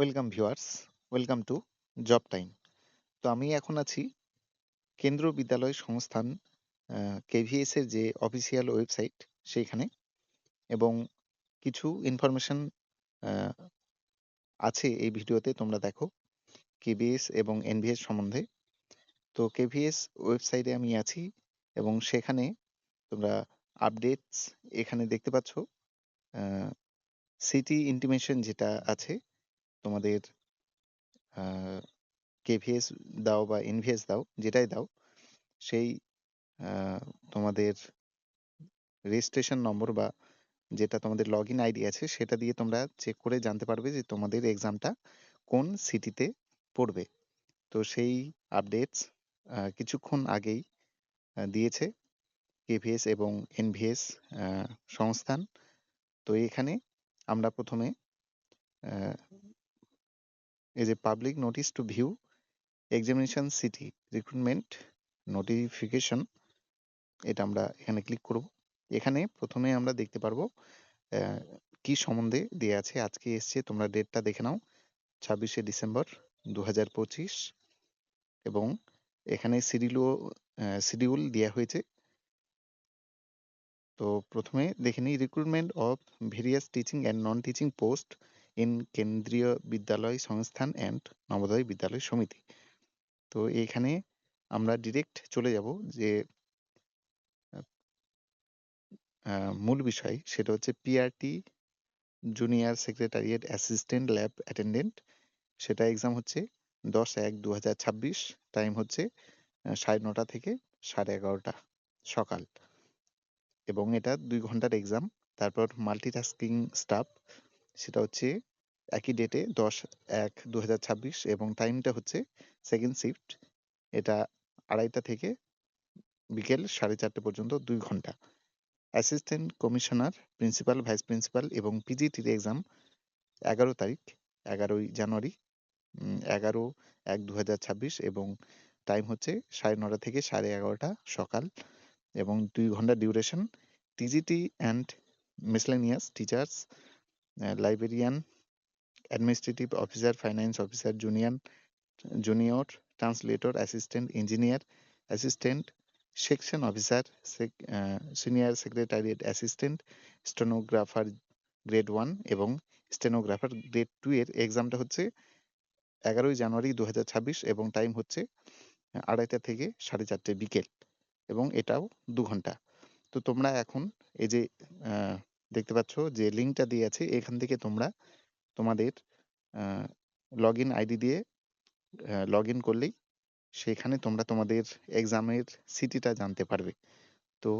Welcome viewers welcome to job time তো আমি এখন আছি কেন্দ্রীয় বিদ্যালয় সংস্থান কেভিএস এর যে অফিসিয়াল ওয়েবসাইট সেইখানে এবং কিছু ইনফরমেশন আছে এই ভিডিওতে তোমরা দেখো কেভিএস এবং এনভিএস সম্বন্ধে। তো কেভিএস ওয়েবসাইটে আমি আছি এবং সেখানে তোমরা আপডেটস এখানে দেখতে পাচ্ছ সিটি ইন্টিমেশন যেটা আছে তোমাদের কেভিএস দাও বা এনভিএস দাও, যেটাই দাও, সেই তোমাদের রেজিস্ট্রেশন নম্বর বা যেটা তোমাদের লগ ইন আইডি আছে, সেটা দিয়ে তোমরা চেক করে জানতে পারবে যে তোমাদের এক্সামটা কোন সিটিতে পড়বে। তো সেই আপডেটস কিছুক্ষণ আগেই দিয়েছে কেভিএস এবং এনভিএস সংস্থান। তো এখানে আমরা প্রথমে is a public notice to view examination city recruitment notification. এটা আমরা এখানে ক্লিক করব। এখানে প্রথমে আমরা দেখতে পারব কি সম্বন্ধে দেয়া আছে। আজকে এসছে, তোমরা ডেটটা দেখে নাও। ছাব্বিশে ডিসেম্বর দু হাজার পঁচিশ। এবং এখানে সিডিউলও শিডিউল দেওয়া হয়েছে। তো প্রথমে দেখে নিই recruitment of various teaching and non teaching post in Kendriya Vidyalaya Sangathan and Navodaya বিদ্যালয় সমিতি। তো এখানে আমরা ডিরেক্ট চলে যাব যে মূল বিষয় সেটা হচ্ছে PRT junior secretariat assistant lab attendant. সেটা এক্সাম হচ্ছে দশ এক দু টাইম হচ্ছে সাড়ে নটা থেকে সাড়ে এগারোটা সকাল। এবং এটা দুই ঘণ্টার এক্সাম। তারপর মাল্টিটাস্কিং স্টাফ, সেটা হচ্ছে একই ডেটে দশ এক দু এবং টাইমটা হচ্ছে সেকেন্ড শিফট এটা আড়াইটা থেকে বিকেল সাড়ে চারটে পর্যন্ত দুই ঘণ্টা। Assistant commissioner principal vice principal এবং পিজিটির এক্সাম এগারো তারিখ, এগারোই জানুয়ারি এগারো এক দু এবং টাইম হচ্ছে সাড়ে নটা থেকে সাড়ে এগারোটা সকাল এবং দুই ঘণ্টা duration TGT and miscellaneous teachers librarian administrative officer finance officer junior junior translator assistant engineer assistant section officer senior secretariat assistant stenographer grade one এবং স্টেনোগ্রাফার গ্রেড টু এর এক্সামটা হচ্ছে এগারোই জানুয়ারি দু হাজার ছাব্বিশ এবং টাইম হচ্ছে আড়াইটা থেকে সাড়ে চারটে বিকেল এবং এটাও দু ঘণ্টা। তো তোমরা এখন এই যে দেখতে পাচ্ছ যে লিঙ্কটা দিয়ে আছে, এখান থেকে তোমরা তোমাদের লগ ইন আইডি দিয়ে লগ ইন করলেই সেখানে তোমরা তোমাদের এক্সামের সিটিটা জানতে পারবে। তো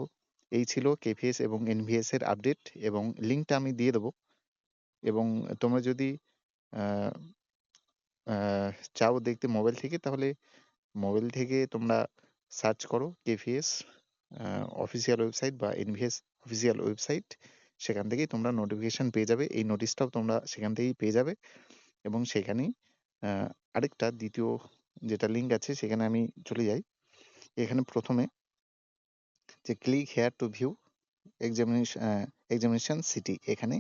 এই ছিল কেভিএস এবং এনভিএস এর আপডেট এবং লিঙ্কটা আমি দিয়ে দেবো। এবং তোমরা যদি চাও দেখতে মোবাইল থেকে, তাহলে মোবাইল থেকে তোমরা সার্চ করো কেভিএস অফিসিয়াল ওয়েবসাইট বা এনভিএস অফিসিয়াল ওয়েবসাইট সেখান থেকেই তোমরা নোটিফিকেশন পেয়ে যাবে। এই নোটিশটাও তোমরা সেখান থেকেই পেয়ে যাবে। এবং সেখানেই আরেকটা দ্বিতীয় যেটা লিঙ্ক আছে, সেখানে আমি চলে যাই। এখানে প্রথমে যে click here to view examination examination city এখানে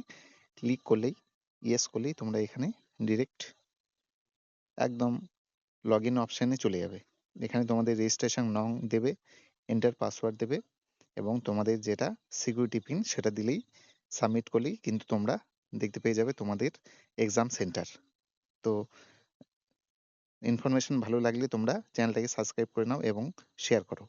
ক্লিক করলেই ইয়েস করলেই তোমরা এখানে ডিরেক্ট একদম লগ ইন অপশানে চলে যাবে। এখানে তোমাদের রেজিস্ট্রেশন নং দেবে এন্টার পাসওয়ার্ড দেবে এবং তোমাদের যেটা সিকিউরিটি পিন সেটা দিলেই সাবমিট করলেই কিন্তু তোমরা দেখতে পেয়ে যাবে তোমাদের এক্সাম সেন্টার তো ইনফরমেশন ভালো লাগলে তোমরা চ্যানেলটাকে সাবস্ক্রাইব করে নাও এবং শেয়ার করো।